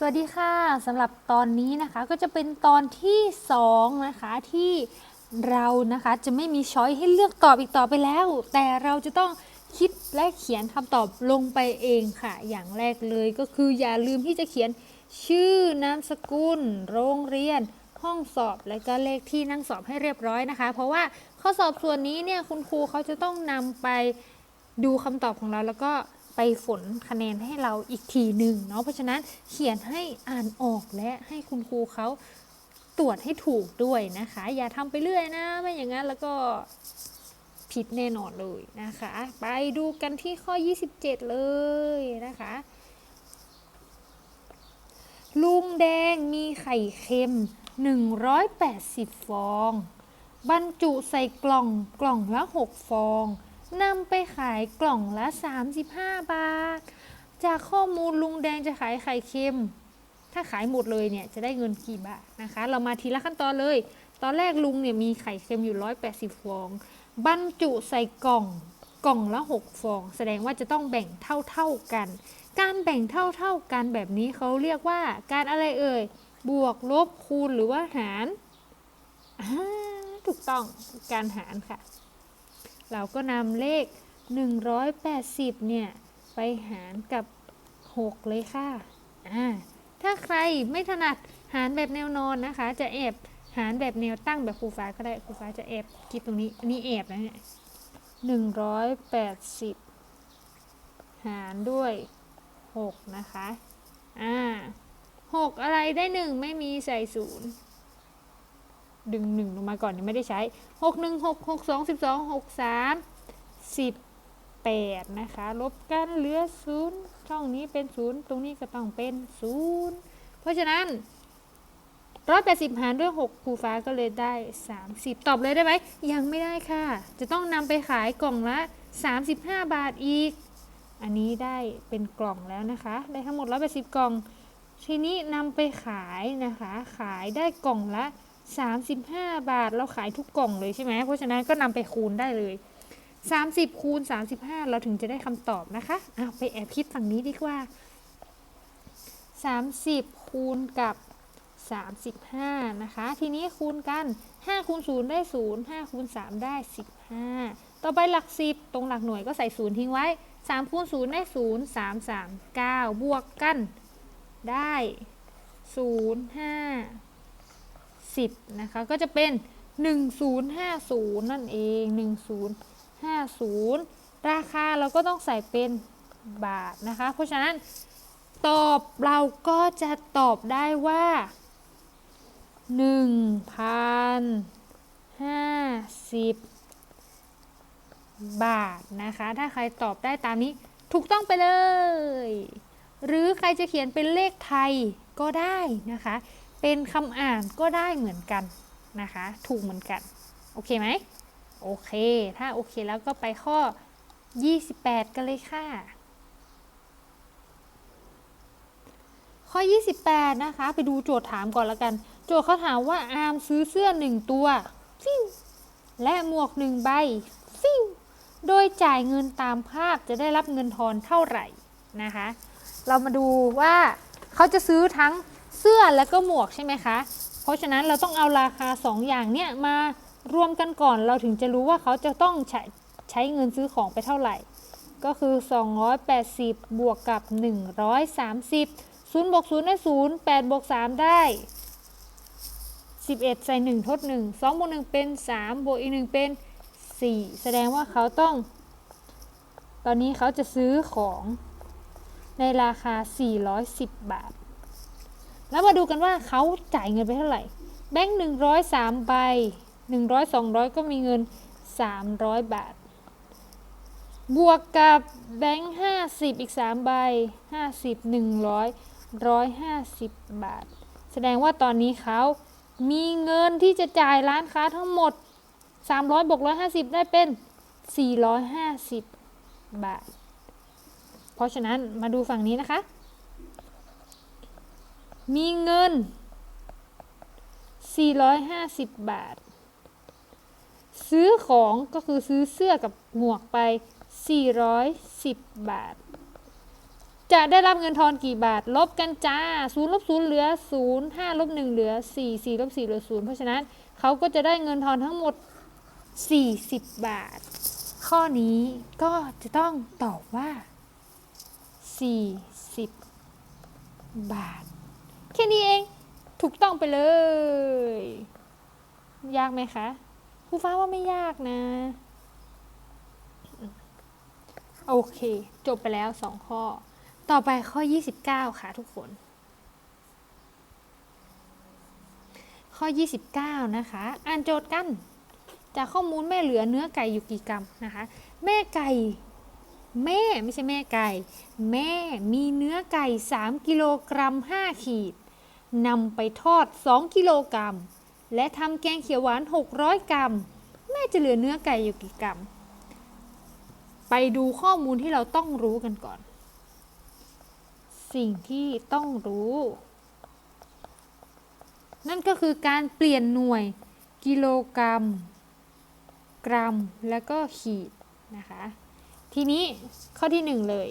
สวัสดีค่ะสำหรับตอนนี้นะคะก็จะเป็นตอนที่2นะคะที่เรานะคะจะไม่มีช้อยให้เลือกตอบอีกต่อไปแล้ว แต่เราจะต้องคิดและเขียนคำตอบลงไปเองค่ะ อย่างแรกเลยก็คืออย่าลืมที่จะเขียนชื่อนามสกุล โรงเรียน ห้องสอบและก็เลขที่นั่งสอบให้เรียบร้อยนะคะ เพราะว่าข้อสอบส่วนนี้เนี่ยคุณครูเขาจะต้องนำไปดูคำตอบของเราแล้วก็ ไปฝนคะแนนให้เราอีกทีหนึ่งเนาะเพราะฉะนั้นเขียนให้อ่านออกและให้คุณครูเขาตรวจให้ถูกด้วยนะคะ อย่าทำไปเรื่อยนะไม่อย่างนั้นแล้วก็ผิดแน่นอนเลยนะคะ ไปดูกันที่ข้อ 27 เลยนะคะ ลุงแดงมีไข่เค็ม 180 ฟอง บรรจุใส่กล่องกล่องละ 6 ฟอง นำไปขายกล่องละ 35 บาท จากข้อมูลลุงแดงจะขายไข่เค็ม ถ้าขายหมดเลยเนี่ยจะได้เงินกี่บาทนะคะ เรามาทีละขั้นตอนเลย ตอนแรกลุงเนี่ยมีไข่เค็มอยู่ 180 ฟอง บรรจุใส่กล่องกล่องละ 6 ฟอง แสดงว่าจะต้องแบ่งเท่าๆกัน การแบ่งเท่าๆกันแบบนี้เขาเรียกว่าการอะไรเอ่ย บวกลบคูณหรือว่าหารถูกต้องการหารค่ะ เราก็นำเลข 180 เนี่ย ไปหารกับ 6 เลยค่ะ อ่า ถ้าใครไม่ถนัดหารแบบแนวนอนนะคะ จะแอบหารแบบแนวตั้งแบบครูฟ้าก็ได้ครูฟ้าจะแอบคิดตรงนี้อันนี้แอบนะเนี่ย180หารด้วย6นะคะ อ่า6อะไรได้1ไม่มีใส่ศูนย์ ดึง1ลงมาก่อนยังไม่ได้ใช้6 1 6 6 2 12 6 3 18นะคะ ลบกันเหลือ0ช่องนี้เป็น0ตรงนี้ก็ต้องเป็น0เพราะฉะนั้น180หารด้วย6ครูฟ้าก็เลยได้30ตอบเลยได้ไหมยังไม่ได้ค่ะ จะต้องนำไปขายกล่องละ35บาทอีก อันนี้ได้เป็นกล่องแล้วนะคะ ได้ทั้งหมด180กล่องทีนี้นำไปขายนะคะ ขายได้กล่องละ 35 บาทเราขายทุกกล่องเลยใช่ไหมเพราะฉะนั้นก็นำไปคูณได้เลย 30 คูณ 35 เราถึงจะได้คำตอบนะคะเอาไปแอบคิดฝั่งนี้ดีกว่า 30 คูณกับ 35 นะคะ ทีนี้คูณกัน 5 คูณ 0 ได้ 0 5 คูณ 3 ได้ 15 ต่อไปหลัก 10 ตรงหลักหน่วยก็ใส่ 0 ทิ้งไว้ 3 คูณ 0 ได้ 0 3 3 9 บวกกันได้ 0 5 10นะคะก็จะเป็น 1050 นั่นเอง 1050 ราคาเราก็ต้องใส่เป็นบาทนะคะ เพราะฉะนั้นตอบเราก็จะตอบได้ว่า 1,050 บาทนะคะ ถ้าใครตอบได้ตามนี้ถูกต้องไปเลย หรือใครจะเขียนเป็นเลขไทยก็ได้นะคะ เป็นคำอ่านก็ได้เหมือนกันนะคะ ถูกเหมือนกัน โอเคไหมโอเค ถ้าโอเคแล้วก็ไปข้อ 28 กันเลยค่ะ ข้อ 28 นะคะ ไปดูโจทย์ถามก่อนแล้วกัน โจทย์เขาถามว่าอาร์มซื้อเสื้อ 1 ตัวฟิวและหมวก 1 ใบฟิวโดยจ่ายเงินตามภาพจะได้รับเงินทอนเท่าไหร่นะคะ เรามาดูว่าเขาจะซื้อทั้ง เสื้อและก็หมวกใช่ไหมคะ เพราะฉะนั้นเราต้องเอาราคา 2 อย่างเนี่ยมารวมกันก่อนเราถึงจะรู้ว่าเขาจะต้องใช้ใช้เงินซื้อของไปเท่าไหร่ ก็คือ 280 บวกกับ 130 0บวก0ได้0 8บวก3ได้ 11 ใส่ 1 ทด 1 2บวก1เป็น 3 บวกอีก 1 เป็น 4 แสดงว่าเขาต้อง ตอนนี้เขาจะซื้อของในราคา 410 บาท แล้วมาดูกันว่าเขาจ่ายเงินไปเท่าไหร่ แบงค์หนึ่งร้อยสามใบหนึ่งร้อยสองร้อยก็มีเงินสามร้อยบาท บวกกับแบงค์ห้าสิบอีกสามใบห้าสิบหนึ่งร้อยร้อยห้าสิบบาท แสดงว่าตอนนี้เขามีเงินที่จะจ่ายร้านค้าทั้งหมดสามร้อยบวกร้อยห้าสิบได้เป็นสี่ร้อยห้าสิบบาท เพราะฉะนั้นมาดูฝั่งนี้นะคะ มีเงิน 450 บาท ซื้อของก็คือซื้อเสื้อกับหมวกไป 410 บาท จะได้รับเงินทอนกี่บาท ลบกันจ้า0ลบ0เหลือ 0 5ลบ1เหลือ 4 4ลบ4เหลือ 0 เพราะฉะนั้นเขาก็จะได้เงินทอนทั้งหมด 40 บาท ข้อนี้ก็จะต้องตอบว่า 40 บาท ค่นี้เอง ถูกต้องไปเลย ยากไหมคะครูฟ้าว่าไม่ยากนะ โอเค จบไปแล้ว2ข้อ ต่อไปข้อ 29 ค่ะทุกคน ข้อ 29 นะคะ อ่านโจทย์กัน จากข้อมูลแม่เหลือเนื้อไก่อยู่กี่กรัมนะคะ แม่ไก่แม่ไม่ใช่แม่ไก่ แม่มีเนื้อไก่ 3 กิโลกรัม 5 ขีด นำไปทอด 2 กิโลกรัม และทำแกงเขียวหวาน 600 กรัม แม่จะเหลือเนื้อไก่อยู่กี่กรัม ไปดูข้อมูลที่เราต้องรู้กันก่อน สิ่งที่ต้องรู้ นั่นก็คือการเปลี่ยนหน่วยกิโลกรัม กรัม แล้วก็ขีดนะคะ ทีนี้ข้อที่ 1 เลย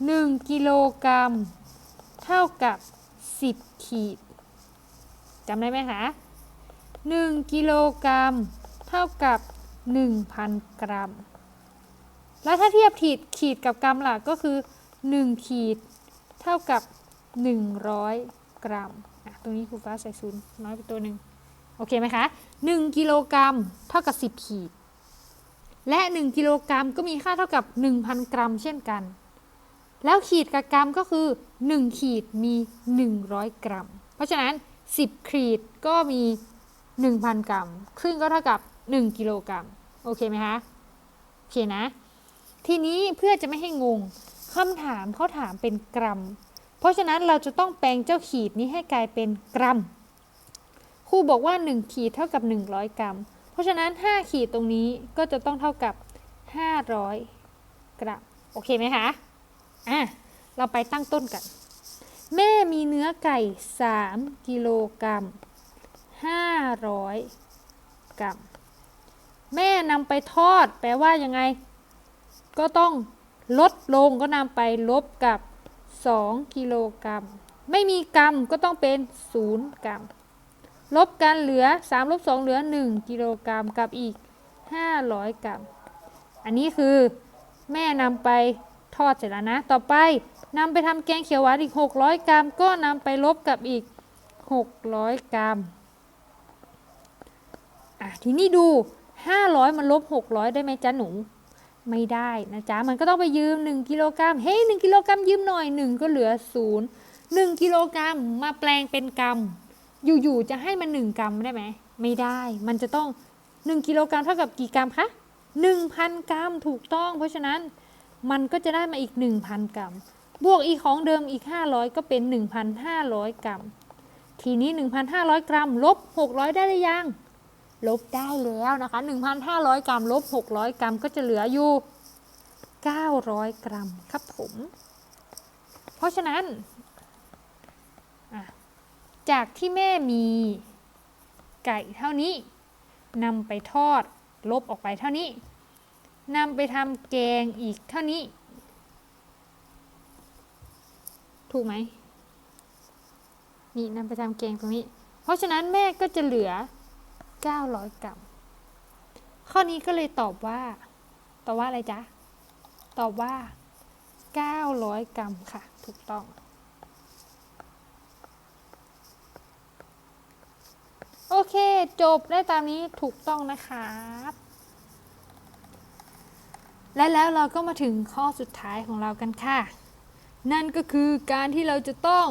1 กิโลกรัม ท่ากับ 10 ขีดจำได้ไหมคะ1กิโลกรัม เท่ากับ 1,000 กรัม แล้วถ้าเทียบขีดขีดกับกรัมล่ะก็คือ 1 ขีด เท่ากับ 100 กรัมอะตรงนี้ครูฟ้าใส่ศูนย์น้อยไปตัวหนึ่งโอเคไหมคะ 1 กิโลกรัม เท่ากับ 10 ขีด และ 1 กิโลกรัมก็มีค่าเท่ากับ 1,000 กรัม เช่นกัน แล้วขีดกับกรัมก็คือ 1 ขีดมี 100 กรัม เพราะฉะนั้น 10 ขีดก็มี 1,000 กรัม ครึ่งก็เท่ากับ 1 กิโลกรัม โอเคไหมคะ โอเคนะ ทีนี้เพื่อจะไม่ให้งงคำถามเขาถามเป็นกรัม เพราะฉะนั้นเราจะต้องแปลงเจ้าขีดนี้ให้กลายเป็นกรัมครูบอกว่า 1 ขีดเท่ากับ 100 กรัม เพราะฉะนั้น 5 ขีดตรงนี้ก็จะต้องเท่ากับ 500 กรัม โอเคไหมคะ อะเราไปตั้งต้นกัน แม่มีเนื้อไก่ 3 กิโลกรัม 500 กรัม แม่นำไปทอด แปลว่ายังไง ก็ต้องลดลงก็นำไปลบกับ 2 กิโลกรัม ไม่มีกรัมก็ต้องเป็น 0 กรัม ลบกันเหลือ 3 ลบ 2 เหลือ 1 กิโลกรัมกับอีก 500 กรัม อันนี้คือแม่นำไป ทอดเสร็จแล้วนะ ต่อไปนำไปทำแกงเขียวหวานอีก 600 กรัม ก็นำไปลบกับอีก 600 กรัมอะทีนี้ดู 500 มันลบ 600 ได้ไหมจ๊ะหนู ไม่ได้นะจ๊ะ มันก็ต้องไปยืม 1 กิโลกรัม เฮ้ย1กิโลกรัมยืมหน่อย 1 ก็เหลือ 0 1 กิโลกรัมมาแปลงเป็นกรัม อยู่ๆ จะให้มัน 1 กรัมได้ไหม ไม่ได้ มันจะต้อง 1 กิโลกรัมเท่ากับกี่กรัมคะ 1,000 กรัมถูกต้อง เพราะฉะนั้น มันก็จะได้มาอีก 1,000 กรัม บวกอีกของเดิมอีก 500 ก็เป็น 1,500 กรัม ทีนี้ 1,500 กรัมลบ 600 ได้หรือยัง ลบได้แล้วนะคะ 1,500 กรัมลบ 600 กรัมก็จะเหลืออยู่ 900 กรัมครับผม เพราะฉะนั้น จากที่แม่มีไก่เท่านี้นำไปทอดลบออกไปเท่านี้ นำไปทำแกงอีกเท่านี้ ถูกไหม นี่นำไปทำแกงตรงนี้ เพราะฉะนั้นแม่ก็จะเหลือ 900 กรัม ข้อนี้ก็เลยตอบว่า ตอบว่าอะไรจ๊ะ ตอบว่า 900 กรัมค่ะ ถูกต้อง โอเค จบได้ตามนี้ถูกต้องนะครับ และแล้วเราก็มาถึงข้อสุดท้ายของเรากันค่ะ นั่นก็คือการที่เราจะต้อง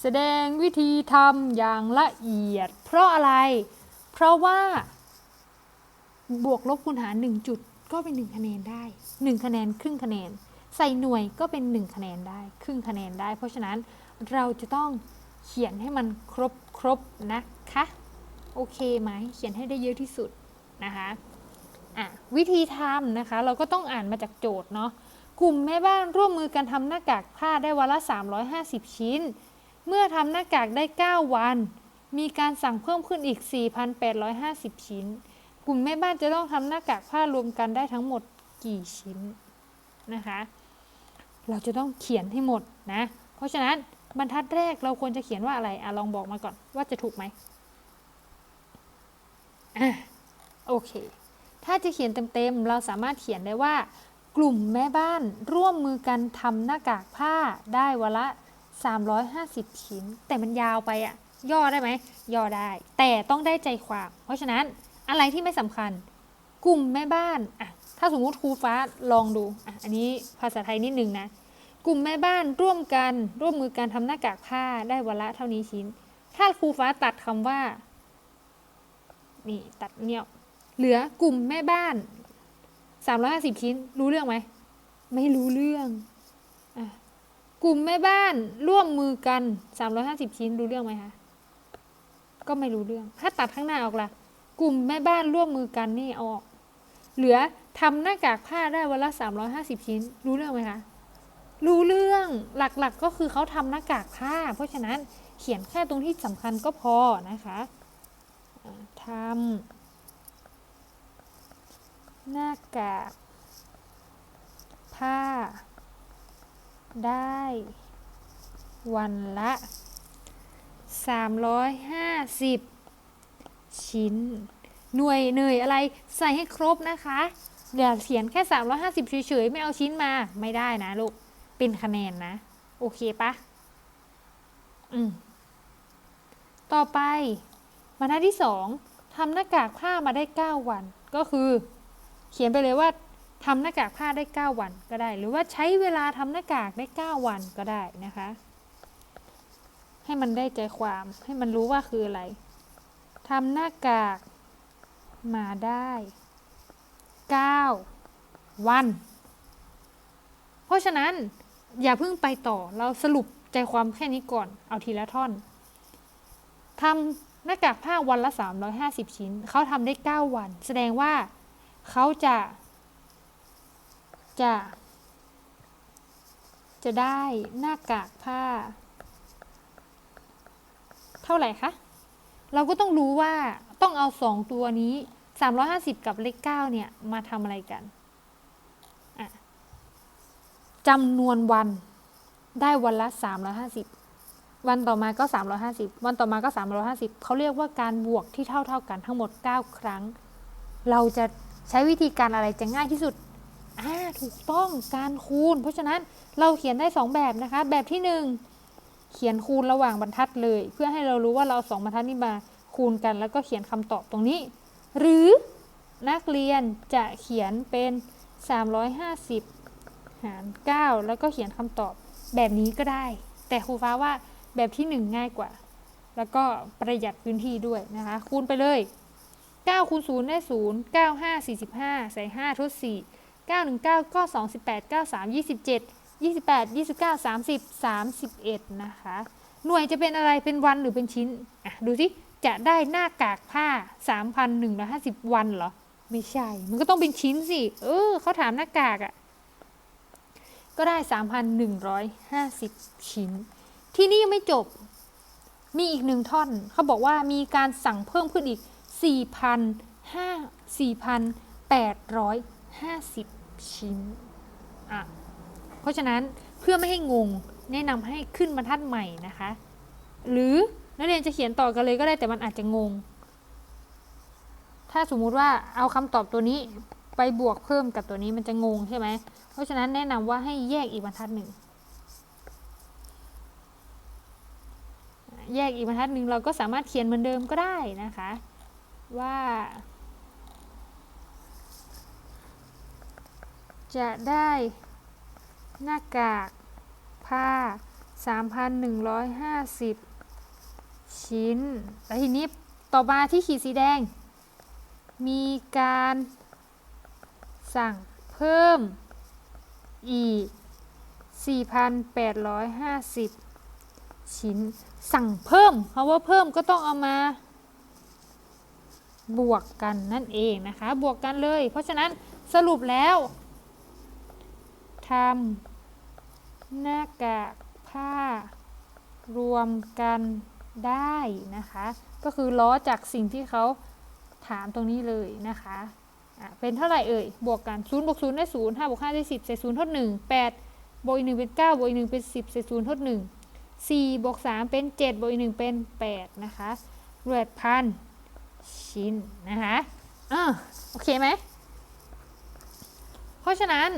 แสดงวิธีทำอย่างละเอียด เพราะอะไร เพราะว่า บวกลบคูณหาร1จุดก็เป็น 1 คะแนนได้ 1 คะแนนครึ่งคะแนน ใส่หน่วยก็เป็น 1 คะแนนได้ ครึ่งคะแนนได้ เพราะฉะนั้นเราจะต้องเขียนให้มันครบครบนะคะ โอเคไหมเขียนให้ได้เยอะที่สุดนะคะ อะวิธีทำนะคะ เราก็ต้องอ่านมาจากโจทย์เนาะกลุ่มแม่บ้านร่วมมือกันทำหน้ากากผ้าได้วันละ 350 ชิ้น เมื่อทำหน้ากากได้ 9 วัน มีการสั่งเพิ่มขึ้นอีก 4,850 ชิ้น กลุ่มแม่บ้านจะต้องทำหน้ากากผ้ารวมกันได้ทั้งหมดกี่ชิ้นนะคะ เราจะต้องเขียนให้หมดนะ เพราะฉะนั้นบรรทัดแรกเราควรจะเขียนว่าอะไรอะลองบอกมาก่อนว่าจะถูกไหมอะโอเค ถ้าจะเขียนเต็มๆ เราสามารถเขียนได้ว่า กลุ่มแม่บ้านร่วมมือกันทำหน้ากากผ้าได้วันละ 350 ชิ้น แต่มันยาวไปอะย่อได้ไหมย่อได้ แต่ต้องได้ใจความ เพราะฉะนั้นอะไรที่ไม่สำคัญ กลุ่มแม่บ้านอะถ้าสมมุติครูฟ้าลองดูอะอันนี้ภาษาไทยนิดนึงนะกลุ่มแม่บ้านร่วมกันร่วมมือกันทำหน้ากากผ้าได้วันละเท่านี้ชิ้น ถ้าครูฟ้าตัดคำว่า นี่ตัดเนี่ย เหลือกลุ่มแม่บ้าน350ชิ้น รู้เรื่องไหม ไม่รู้เรื่องอกลุ่มแม่บ้านร่วมมือกัน350ชิ้น รู้เรื่องไหมคะ ก็ไม่รู้เรื่อง ถ้าตัดข้างหน้าออกล่ะ กลุ่มแม่บ้านร่วมมือกันนี่เอาออก เหลือทำหน้ากากผ้าได้วันละ350ชิ้น รู้เรื่องไหมคะ รู้เรื่องหลักๆก็คือเขาทำหน้ากากผ้า เพราะฉะนั้นเขียนแค่ตรงที่สำคัญก็พอนะคะทำ หน้ากาก ผ้า ได้ วันละ 350 ชิ้น หน่วยเหนื่อยอะไรใส่ให้ครบนะคะอย่าเขียนแค่ 350 เฉยๆ ไม่เอาชิ้นมาไม่ได้นะลูก เป็นคะแนนนะ โอเคปะอืม ต่อไปบรรทัดที่สองทำหน้ากากผ้ามาได้ 9 วันก็คือ เขียนไปเลยว่าทำหน้ากากผ้าได้ 9 วันก็ได้ หรือว่าใช้เวลาทำหน้ากากได้ 9 วันก็ได้นะคะ ให้มันได้ใจความให้มันรู้ว่าคืออะไรทำหน้ากากมาได้ 9 วัน เพราะฉะนั้นอย่าเพิ่งไปต่อเราสรุปใจความแค่นี้ก่อนเอาทีละท่อนทำหน้ากากผ้าวันละ 350 ชิ้น เขาทำได้ 9 วัน แสดงว่า เขาจะ จะ จะได้หน้ากากผ้า เท่าไหร่คะ เราก็ต้องรู้ว่าต้องเอาสองตัวนี้ 350 กับเลข9เนี่ย มาทำอะไรกันจำนวนวันได้วันละ 350 วันต่อมาก็ 350 วันต่อมาก็ 350 เขาเรียกว่าการบวกที่เท่าเท่ากันทั้งหมด 9 ครั้ง เราจะ ใช้วิธีการอะไรจะง่ายที่สุดอ่าถูกต้องการคูณ เพราะฉะนั้นเราเขียนได้ 2 แบบนะคะ แบบที่ 1 เขียนคูณระหว่างบรรทัดเลย เพื่อให้เรารู้ว่าเราเอาสองบรรทัดนี้มาคูณกันแล้วก็เขียนคำตอบตรงนี้ หรือนักเรียนจะเขียนเป็น 350 หาร 9 แล้วก็เขียนคำตอบแบบนี้ก็ได้ แต่ครูฟ้าว่าแบบที่ 1 ง่ายกว่า แล้วก็ประหยัดพื้นที่ด้วยนะคะ คูณไปเลย 9คูณ0ได้ 0 9 5 45 ใส่ 5 ทด 4 9 1 9 ก็ 2 18 9 3 27 28 29 30 31 นะคะ หน่วยจะเป็นอะไรเป็นวันหรือเป็นชิ้น อะ ดูสิ จะได้หน้ากากผ้า 3,150 วันเหรอ ไม่ใช่ มันก็ต้องเป็นชิ้นสิ เออ เขาถามหน้ากากอะ่ะ ก็ได้ 3,150 ชิ้น ที่นี่ยังไม่จบ มีอีกหนึ่งท่อน เขาบอกว่ามีการสั่งเพิ่มขึ้นอีก 4,850 ชิ้นอะเพราะฉะนั้นเพื่อไม่ให้งงแนะนำให้ขึ้นบรรทัดใหม่นะคะ หรือนักเรียนจะเขียนต่อกันเลยก็ได้แต่มันอาจจะงง ถ้าสมมุติว่าเอาคำตอบตัวนี้ไปบวกเพิ่มกับตัวนี้มันจะงงใช่ไหม เพราะฉะนั้นแนะนำว่าให้แยกอีกบรรทัดหนึ่งแยกอีกบรรทัดหนึ่งเราก็สามารถเขียนเหมือนเดิมก็ได้นะคะ ว่า จะได้หน้ากากผ้า 3,150 ชิ้น แล้วทีนี้ต่อมาที่ขีดสีแดง มีการสั่งเพิ่มอีก 4,850 ชิ้น สั่งเพิ่ม เพราะว่าเพิ่มก็ต้องเอามา บวกกันนั่นเองนะคะ บวกกันเลย เพราะฉะนั้นสรุปแล้วทำหน้ากากผ้ารวมกันได้นะคะ ก็คือล้อจากสิ่งที่เขาถามตรงนี้เลยนะคะะเป็นเท่าไหร่เอ่ย บวกกัน0บวก0ได้0 5บวก5ได้10ใส่0เท่า1 8บวกอีกหนึ่งเป็นเก้าบวกอีกหนึ่งเป็นสิบเศษศูนย์ทดหนึ่งสี่บวกสามเป็นเจ็ดบวกอีกหนึ่งเป็นแปดนะคะรวดพัน ชิ้นนะคะอ่าโอเคไหม เพราะฉะนั้น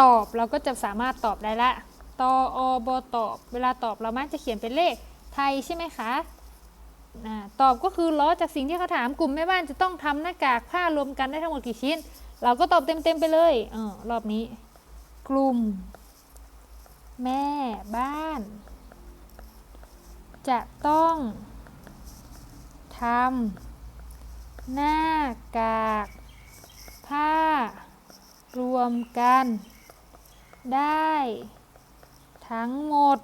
ตอบเราก็จะสามารถตอบได้ละตออบตอบ เวลาตอบเรามักจะเขียนเป็นเลขไทยใช่ไหมคะอ่าตอบก็คือล้อจากสิ่งที่เขาถามกลุ่มแม่บ้านจะต้องทำหน้ากากผ้ารวมกันได้ทั้งหมดกี่ชิ้น เราก็ตอบเต็มๆไปเลยเออรอบนี้ กลุ่ม แม่บ้าน จะต้องทำ หน้ากาก ผ้า รวมกัน ได้ ทั้งหมด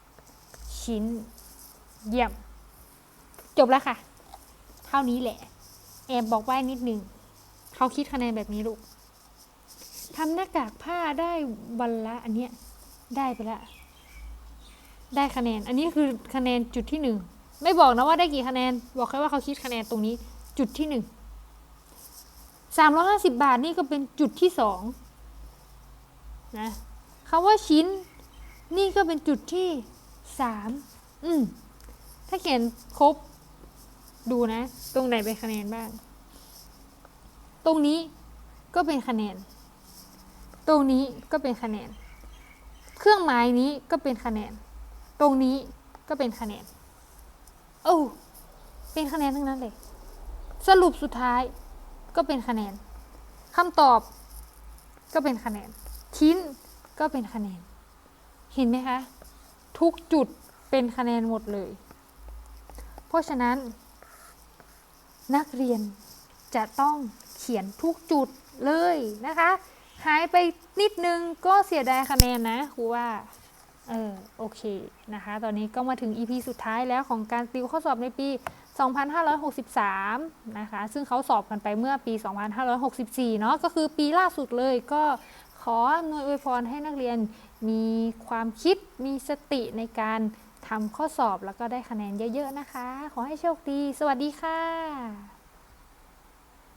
8,000 ชิ้น เยี่ยม จบแล้วค่ะ เท่านี้แหละ แอบบอกไว้นิดหนึ่งเขาคิดคะแนนแบบนี้ลูกทำหน้ากากผ้าได้วันละอันเนี้ย ได้ไปละได้คะแนน อันนี้คือคะแนนจุดที่หนึ่ง ไม่บอกนะว่าได้กี่คะแนน บอกแค่ว่าเขาคิดคะแนนตรงนี้ จุดที่หนึ่งสามร้อยห้าสิบบาทนี่ก็เป็นจุดที่สองนะคำว่าชิ้น นี่ก็เป็นจุดที่สามอืมถ้าเขียนครบ ดูนะ ตรงไหนเป็นคะแนนบ้าง ตรงนี้ก็เป็นคะแนน ตรงนี้ก็เป็นคะแนน เครื่องหมายนี้ก็เป็นคะแนน ตรงนี้ก็เป็นคะแนน โอ้เป็นคะแนนทั้งนั้นเลย สรุปสุดท้ายก็เป็นคะแนนคำตอบ ก็เป็นคะแนน ชิ้นก็เป็นคะแนน เห็นไหมคะ ทุกจุดเป็นคะแนนหมดเลย เพราะฉะนั้น นักเรียนจะต้องเขียนทุกจุดเลยนะคะ หายไปนิดนึงก็เสียดายคะแนนนะครูว่า เออโอเคนะคะ ตอนนี้ก็มาถึง EP สุดท้ายแล้วของการติวข้อสอบในปี 2563 นะคะ ซึ่งเขาสอบกันไปเมื่อปี 2564 เนาะก็คือปีล่าสุดเลยก็ขออำนวยอวยพรให้นักเรียนมีความคิดมีสติในการทำข้อสอบแล้วก็ได้คะแนนเยอะๆนะคะ ขอให้โชคดี สวัสดีค่ะ